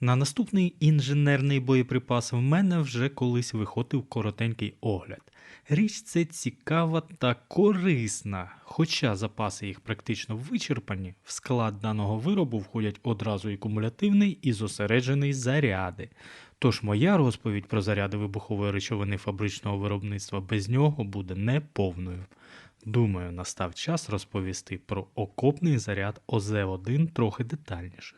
На наступний інженерний боєприпас в мене вже колись виходив коротенький огляд. Річ це цікава та корисна, хоча запаси їх практично вичерпані, в склад даного виробу входять одразу і кумулятивний і зосереджений заряди. Тож моя розповідь про заряди вибухової речовини фабричного виробництва без нього буде неповною. Думаю, настав час розповісти про окопний заряд ОЗ-1 трохи детальніше.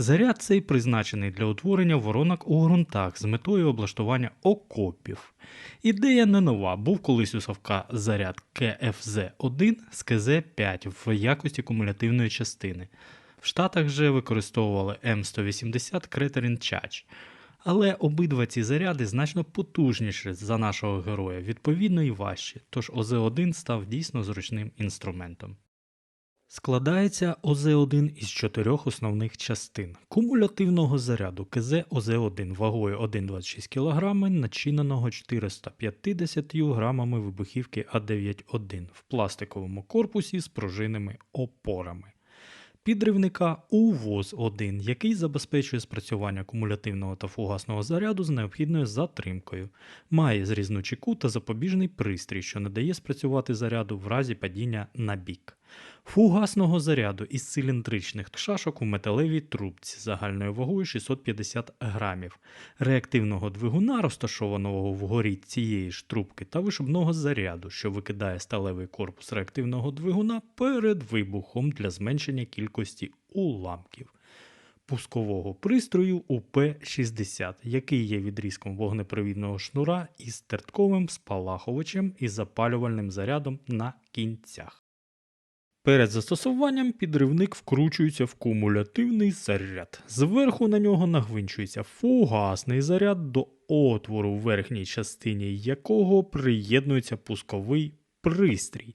Заряд цей призначений для утворення воронок у ґрунтах з метою облаштування окопів. Ідея не нова, був колись у Савка заряд КФЗ-1 з КЗ-5 в якості кумулятивної частини. В Штатах же використовували М180 Кретерін Чач. Але обидва ці заряди значно потужніші за нашого героя, відповідно і важчі, тож ОЗ-1 став дійсно зручним інструментом. Складається ОЗ-1 із чотирьох основних частин кумулятивного заряду КЗ ОЗ-1 вагою 1,26 кг, начиненого 450 грамами вибухівки А9-1 в пластиковому корпусі з пружинними опорами. Підривника УВОЗ-1, який забезпечує спрацювання кумулятивного та фугасного заряду з необхідною затримкою, має зрізну чеку та запобіжний пристрій, що не дає спрацювати заряду в разі падіння на бік. Фугасного заряду із циліндричних шашок у металевій трубці загальною вагою 650 грамів, реактивного двигуна, розташованого вгорі цієї ж трубки, та вишибного заряду, що викидає сталевий корпус реактивного двигуна перед вибухом для зменшення кількості уламків. Пускового пристрою УП-60, який є відрізком вогнепривідного шнура із тертковим спалахувачем і запалювальним зарядом на кінцях. Перед застосуванням підривник вкручується в кумулятивний заряд. Зверху на нього нагвинчується фугасний заряд, до отвору в верхній частині якого приєднується пусковий пристрій.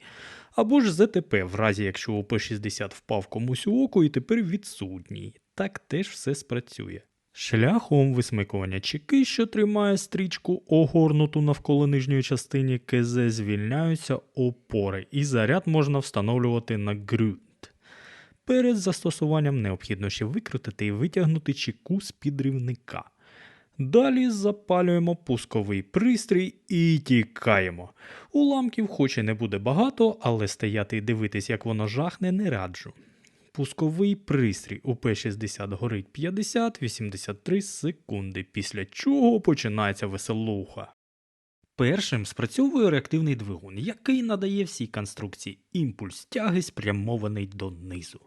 Або ж ЗТП, в разі якщо ОП-60 впав комусь у око і тепер відсутній. Так теж все спрацює. Шляхом висмикування чеки, що тримає стрічку, огорнуту навколо нижньої частини КЗ, звільняються опори, і заряд можна встановлювати на ґрунт. Перед застосуванням необхідно ще викрутити і витягнути чеку з підривника. Далі запалюємо пусковий пристрій і тікаємо. Уламків хоч і не буде багато, але стояти і дивитись, як воно жахне, не раджу. Пусковий пристрій у П-60 горить 50-83 секунди, після чого починається веселуха. Першим спрацьовує реактивний двигун, який надає всій конструкції імпульс тяги спрямований донизу.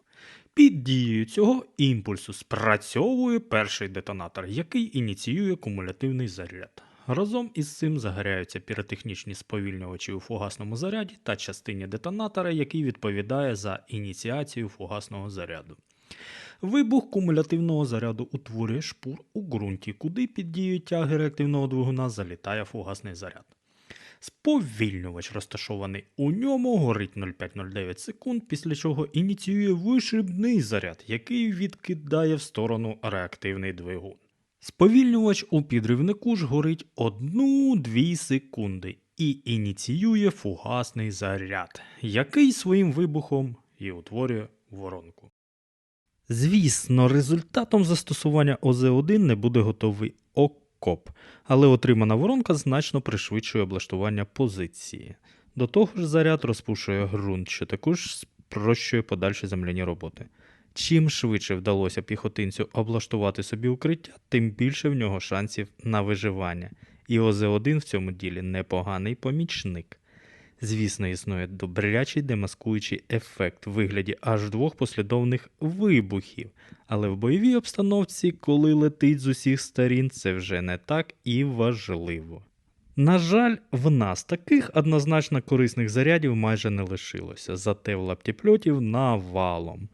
Під дією цього імпульсу спрацьовує перший детонатор, який ініціює кумулятивний заряд. Разом із цим загоряються піротехнічні сповільнювачі у фугасному заряді та частині детонатора, який відповідає за ініціацію фугасного заряду. Вибух кумулятивного заряду утворює шпур у ґрунті, куди під дією тяги реактивного двигуна залітає фугасний заряд. Сповільнювач, розташований у ньому, горить 0,509 секунд, після чого ініціює вишибний заряд, який відкидає в сторону реактивний двигун. Сповільнювач у підривнику ж горить 1-2 секунди і ініціює фугасний заряд, який своїм вибухом і утворює воронку. Звісно, результатом застосування ОЗ-1 не буде готовий окоп, але отримана воронка значно пришвидшує облаштування позиції. До того ж, заряд розпушує ґрунт, що також спрощує подальші земляні роботи. Чим швидше вдалося піхотинцю облаштувати собі укриття, тим більше в нього шансів на виживання. І ОЗ-1 в цьому ділі непоганий помічник. Звісно, існує добрячий демаскуючий ефект в вигляді аж двох послідовних вибухів, але в бойовій обстановці, коли летить з усіх сторін, це вже не так і важливо. На жаль, в нас таких однозначно корисних зарядів майже не лишилося, зате в лаптіпльотів навалом.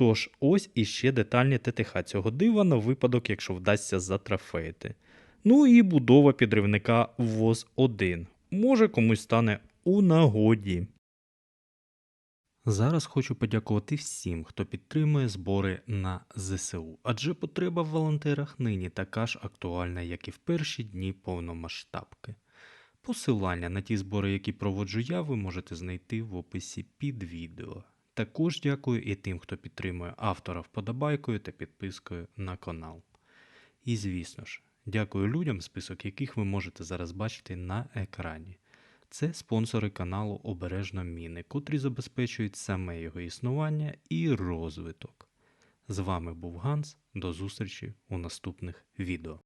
Тож ось іще детальні ТТХ цього дива на випадок, якщо вдасться затрафеїти. Ну і будова підривника ВОЗ-1. Може комусь стане у нагоді. Зараз хочу подякувати всім, хто підтримує збори на ЗСУ, адже потреба в волонтерах нині така ж актуальна, як і в перші дні повномасштабки. Посилання на ті збори, які проводжу я, ви можете знайти в описі під відео. Також дякую і тим, хто підтримує автора вподобайкою та підпискою на канал. І звісно ж, дякую людям, список яких ви можете зараз бачити на екрані. Це спонсори каналу Обережно Міни, котрі забезпечують саме його існування і розвиток. З вами був Ганс. До зустрічі у наступних відео.